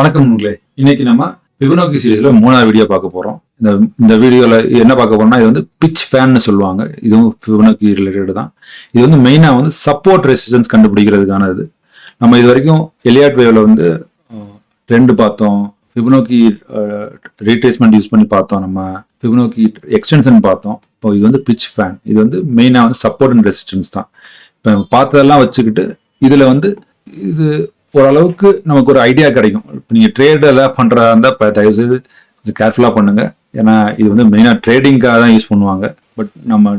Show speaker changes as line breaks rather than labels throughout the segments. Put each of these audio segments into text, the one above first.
வணக்கம் நண்பர்களே. இன்னைக்கு நம்ம பிபனோக்கி சீரீஸ்ல மூணாவது வீடியோ பார்க்க போறோம். இந்த இந்த வீடியோல என்ன பார்க்க போறோம்னா இது வந்து பிச் ஃபேன்னு சொல்லுவாங்க. இதுவும் பிபனோக்கி ரிலேட்டட் தான். இது வந்து மெயினா வந்து சப்போர்ட் ரெசிஸ்டன்ஸ் கண்டுபிடிக்கிறதுக்கான இது நம்ம இது வரைக்கும் எலியாட் வேவ்ல வந்து ட்ரெண்டு பார்த்தோம். ஃபிபனோக்கி ரீட்ரேஸ்மெண்ட் யூஸ் பண்ணி பார்த்தோம். நம்ம ஃபிபனோக்கி எக்ஸ்டென்ஷன் பார்த்தோம். இப்போ இது வந்து பிச் ஃபேன் இது வந்து மெயினாக வந்து சப்போர்ட் அண்ட் ரெசிஸ்டன்ஸ் தான். இப்போ பார்த்ததெல்லாம் வச்சுக்கிட்டு இதில் வந்து இது ஓரளவுக்கு நமக்கு ஒரு ஐடியா கிடைக்கும். இப்போ நீங்கள் ட்ரேடெல்லாம் பண்ணுறதா இருந்தால் இப்போ தயவுசெய்து கொஞ்சம் கேர்ஃபுல்லாக பண்ணுங்கள் ஏன்னா இது வந்து மெயினாக ட்ரேடிங்காக தான் யூஸ் பண்ணுவாங்க. பட் நம்ம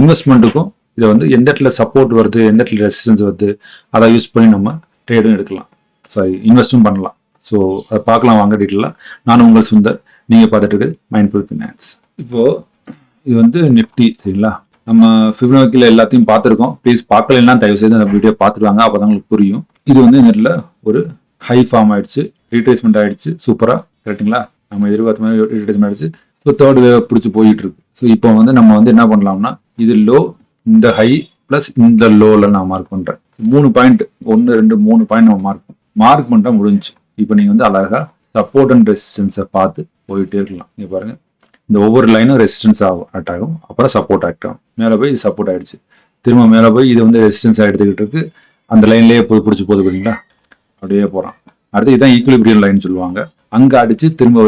இன்வெஸ்ட்மெண்ட்டுக்கும் இதை வந்து எந்த இடத்துல சப்போர்ட் வருது எந்த இடத்துல ரெசிஸ்டன்ஸ் வருது அதை யூஸ் பண்ணி நம்ம ட்ரேடும் எடுக்கலாம். சாரி இன்வெஸ்ட்டும் பண்ணலாம். ஸோ அதை பார்க்கலாம் வாங்க டீட்டெயிலாக நானும் உங்கள் சுந்தர் நீங்கள் பார்த்துட்டு இருக்குது மைண்ட்ஃபுல் ஃபினான்ஸ் இப்போது இது வந்து நிஃப்டி சரிங்களா? நம்ம ஃபிப்ரவரியில் எல்லாத்தையும் பார்த்துருக்கோம். ப்ளீஸ் பார்க்கலன்னா தயவு செய்து அந்த வீடியோ பார்த்துருவாங்க அப்போ தான் உங்களுக்கு புரியும். இது வந்து நெட்டில் ஒரு ஹை ஃபார்ம் ஆயிடுச்சு ரீட்ரேஸ்மெண்ட் ஆயிடுச்சு சூப்பராக கரெக்ட்டுங்களா நம்ம எதிர்பார்த்த மாதிரி ரீட்ரேஸ்மெண்ட் ஆயிடுச்சு. ஸோ தேர்ட் வேவ் பிடிச்சி போயிட்டு இருக்கு ஸோ இப்போ வந்து நம்ம வந்து என்ன பண்ணலாம்னா இது லோ இந்த ஹை ப்ளஸ் இந்த லோவில் நான் மார்க் பண்ணுறேன் மூணு பாயிண்ட் ஒன்று ரெண்டு மூணு பாயிண்ட் நம்ம மார்க் மார்க் பண்ணிட்டா முடிஞ்சு இப்போ நீங்கள் வந்து அழகாக சப்போர்ட் அண்ட் ரெசிஸ்டன்ஸை பார்த்து போயிட்டே இருக்கலாம். இங்கே பாருங்கள் இந்த ஒவ்வொரு லைனும் ரெசிஸ்டன்ஸ் ஆகும் ஆக்ட் ஆகும். அப்புறம் சப்போர்ட் ஆக்ட் ஆகும். மேலே போய் இது சப்போர்ட் ஆகிடுச்சு திரும்ப மேலே போய் இது வந்து ரெசிஸ்டன்ஸ் எடுத்துக்கிட்டு இருக்கு. அந்த லைன்லேயே போய் பிடிச்சி போகுது பார்த்தீங்களா அப்படியே போகிறான் அடுத்து இதுதான் ஈக்குலிபிரியம் லைன் சொல்லுவாங்க. அங்கே அடித்து திரும்ப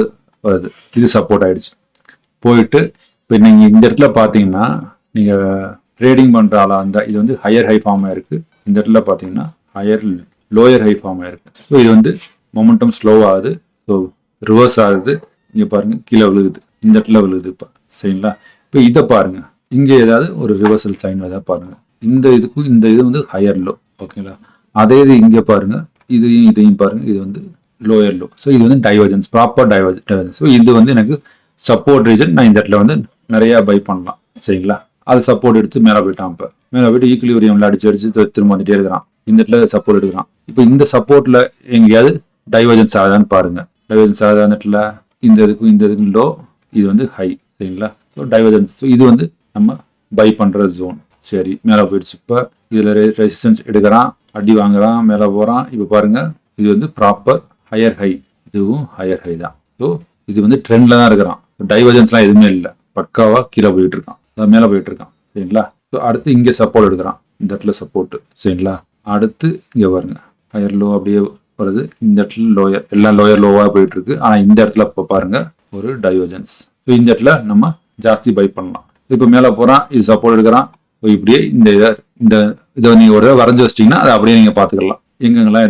வருது. இது சப்போர்ட் ஆகிடுச்சு போயிட்டு இப்போ நீங்கள் இந்த இடத்துல பார்த்தீங்கன்னா நீங்கள் ட்ரேடிங் பண்ணுற ஆளாக அந்த இது வந்து ஹையர் ஹை ஃபார்ம் இருக்குது இந்த இடத்துல பார்த்தீங்கன்னா ஹையர் லோயர் ஹை ஃபார்ம் இருக்குது ஸோ இது வந்து மொமெண்டம் ஸ்லோ ஆகுது. ஸோ ரிவர்ஸ் ஆகுது. இங்கே பாருங்கள் கீழே விழுகுது. இந்த இடத்துல விழுகுது இப்போ. சரிங்களா? இப்போ இதை பாருங்கள் இங்கே ஏதாவது ஒரு ரிவர்சல் சைன் ஏதாவது பாருங்கள் இந்த இதுக்கும் இந்த இது வந்து ஹையர் லோ ஓகேங்களா அதே இது இங்கே பாருங்கள் இதையும் இதையும் பாருங்கள் இது வந்து லோயர் லோ ஸோ இது வந்து divergence proper diverge divergence so இது வந்து எனக்கு சப்போர்ட் ரீஜன் நான் இந்த இடத்துல வந்து நிறையா பை பண்ணலாம். சரிங்களா? அது சப்போர்ட் எடுத்து மேலே போயிட்டான் இப்போ மேலே போயிட்டு ஈக்குலிவரியம்ல அடிச்சு அடிச்சு திரும்ப வந்துட்டே இருக்கிறான். இந்த இடத்துல சப்போர்ட் எடுக்கிறான். இப்போ இந்த சப்போர்ட்டில் எங்கேயாவது டைவர்ஜன்ஸ் ஆகுதான்னு பாருங்கள் டைவர்ஜன்ஸ் ஆகுதா அந்த இடத்துல இந்த இதுக்கும் இந்த இதுக்கும் லோ இது வந்து ஹை சரிங்களா? ஸோ டைவர்ஜன்ஸ் ஸோ இது வந்து நம்ம பை பண்ணுற ஜோன் சரி மேலே போயிடுச்சு. இப்போ இதில் ரெசிஸ்டன்ஸ் எடுக்கிறான் அடி வாங்குறான் மேலே போகிறான் இப்போ பாருங்கள் இது வந்து ப்ராப்பர் ஹையர் ஹை இதுவும் ஹையர் ஹை தான். ஸோ இது வந்து ட்ரெண்டில் தான் இருக்கிறான். டைவர்ஜன்ஸ்லாம் எதுவுமே இல்லை. பக்காவாக கீழே போயிட்டு இருக்கான். அதான் மேலே போயிட்டு இருக்கான். சரிங்களா? ஸோ அடுத்து இங்கே சப்போர்ட் எடுக்கிறான். இந்த இடத்துல சப்போர்ட்டு சரிங்களா? அடுத்து இங்கே பாருங்க. ஹையர் லோ அப்படியே வருது. இந்த இடத்துல லோயர் எல்லாம் லோயர் லோவாக போயிட்டு இருக்கு. ஆனால் இந்த இடத்துல இப்போ பாருங்க ஒரு டைவர்ஜன்ஸ் ஸோ இந்த இடத்துல நம்ம ஜாஸ்தி பை பண்ணலாம். இப்போ மேலே போகிறான் இது சப்போர்ட் எடுக்கிறான். இப்படியே இந்த இதை இந்த இதை நீங்கள் ஒரு தடவை வரைஞ்சி வச்சிட்டிங்கன்னா அதை அப்படியே நீங்கள் பார்த்துக்கலாம். எங்கெங்கெல்லாம்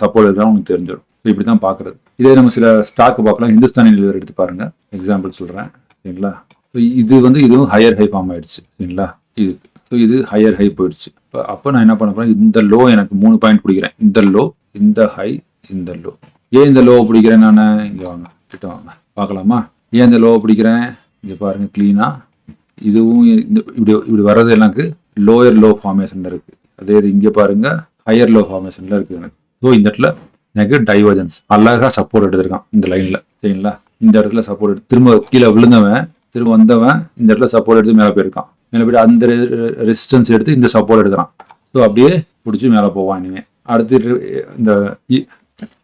சப்போர்ட் இருக்கா உங்களுக்கு தெரிஞ்சிடும். இப்படி தான் பார்க்குறது. இதே நம்ம சில ஸ்டாக் பார்க்கலாம் ஹிந்துஸ்தானி நிலவர் எடுத்து பாருங்க. எக்ஸாம்பிள் சொல்கிறேன் சரிங்களா? ஸோ இது வந்து இதுவும் ஹையர் ஹை ஃபார்ம் ஆயிடுச்சு. சரிங்களா? இது. ஸோ இது ஹையர் ஹை போயிடுச்சு. இப்போ அப்போ நான் என்ன பண்ண போறேன்? இந்த லோ எனக்கு மூணு பாயிண்ட் பிடிக்கிறேன் இந்த லோ இந்த ஹை இந்த லோ ஏன் இந்த லோ பிடிக்கிறேன் நான்? இங்கே வாங்க கிட்ட வாங்க. பார்க்கலாமா? ஏன் இந்த லோ பிடிக்கிறேன்? இங்கே பாருங்க க்ளீனாக இதுவும் இந்த இப்படி இப்படி வர்றது எனக்கு லோயர் லோ ஃபார்மேஷனில் இருக்கு. அதே இது இங்கே பாருங்க ஹையர் லோ ஃபார்மேஷன்ல இருக்கு எனக்கு. ஸோ இந்த இடத்துல எனக்கு டைவர்ஜன்ஸ் அழகா சப்போர்ட் எடுத்திருக்கான் இந்த லைன்ல சரிங்களா? இந்த இடத்துல சப்போர்ட் எடுத்து திரும்ப கீழே விழுந்தவன் திரும்ப வந்தவன் இந்த இடத்துல சப்போர்ட் எடுத்து மேலே போயிருக்கான். மேலே போயிட்டு அந்த ரெசிஸ்டன்ஸ் எடுத்து இந்த சப்போர்ட் எடுக்கிறான். ஸோ அப்படியே பிடிச்சி மேலே போவான் நீங்கள் அடுத்து இந்த e,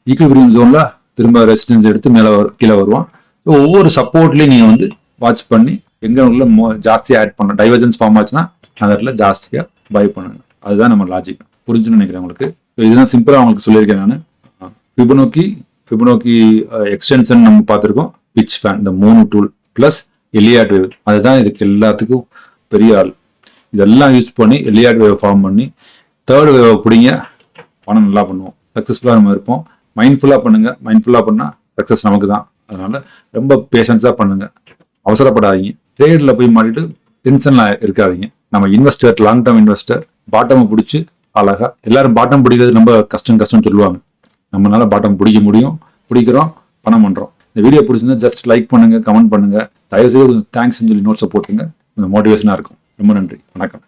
ஈக்குவிபிரியம் ஜோனில் திரும்ப ரெசிஸ்டன்ஸ் எடுத்து மேலே கீழே வருவான். ஸோ ஒவ்வொரு சப்போர்ட்லேயும் நீங்கள் வந்து வாட்ச் பண்ணி எங்கே உள்ள மோ ஜாஸ்தியாக ஆட் பண்ண டைவர்ஜன்ஸ் ஃபார்ம் ஆச்சுன்னா அந்த இடத்துல ஜாஸ்தியாக பை பண்ணுங்க. அதுதான் நம்ம லாஜிக் புரிஞ்சுன்னு நினைக்கிறேன் உங்களுக்கு இதுதான் சிம்பிளாக உங்களுக்கு சொல்லியிருக்கேன் நான். ஃபிபனோக்கி ஃபிபனோக்கி எக்ஸ்டென்ஷன் நம்ம பார்த்துருக்கோம். பிச் ஃபேன் இந்த மூணு டூல் ப்ளஸ் எலியாட் வேவ் அதுதான் இதுக்கு எல்லாத்துக்கும் பெரிய ஆள். இதெல்லாம் யூஸ் பண்ணி எலியாட் வேவ் ஃபார்ம் பண்ணி தேர்ட் வேவை பிடிங்க. பணம் நல்லா பண்ணுவோம். சக்ஸஸ்ஃபுல்லாக நம்ம இருப்போம். மைண்ட்ஃபுல்லாக பண்ணுங்கள் மைண்ட்ஃபுல்லாக பண்ணால் சக்ஸஸ் நமக்கு தான் அதனால் ரொம்ப பேஷன்ஸாக பண்ணுங்கள் அவசரப்படாதீங்க. ட்ரேடில் போய் மாட்டிட்டு டென்ஷனில் இருக்காதீங்க. நம்ம இன்வெஸ்டர் லாங் டேர்ம் இன்வெஸ்டர் பாட்டமை பிடிச்சி அழகாக எல்லாரும் பாட்டம் பிடிக்கிறது ரொம்ப கஷ்டம் கஷ்டம்னு சொல்லுவாங்க. நம்மளால பாட்டம் பிடிக்க முடியும். பிடிக்கிறோம் பணம் பண்ணுறோம் இந்த வீடியோ பிடிச்சிருந்தா ஜஸ்ட் லைக் பண்ணுங்கள் கமெண்ட் பண்ணுங்க. தயவு செய்து தேங்க்ஸ்னு சொல்லி நோட்ஸை போட்டுங்க கொஞ்சம் மோட்டிவேஷனாக இருக்கும். ரொம்ப நன்றி. வணக்கம்.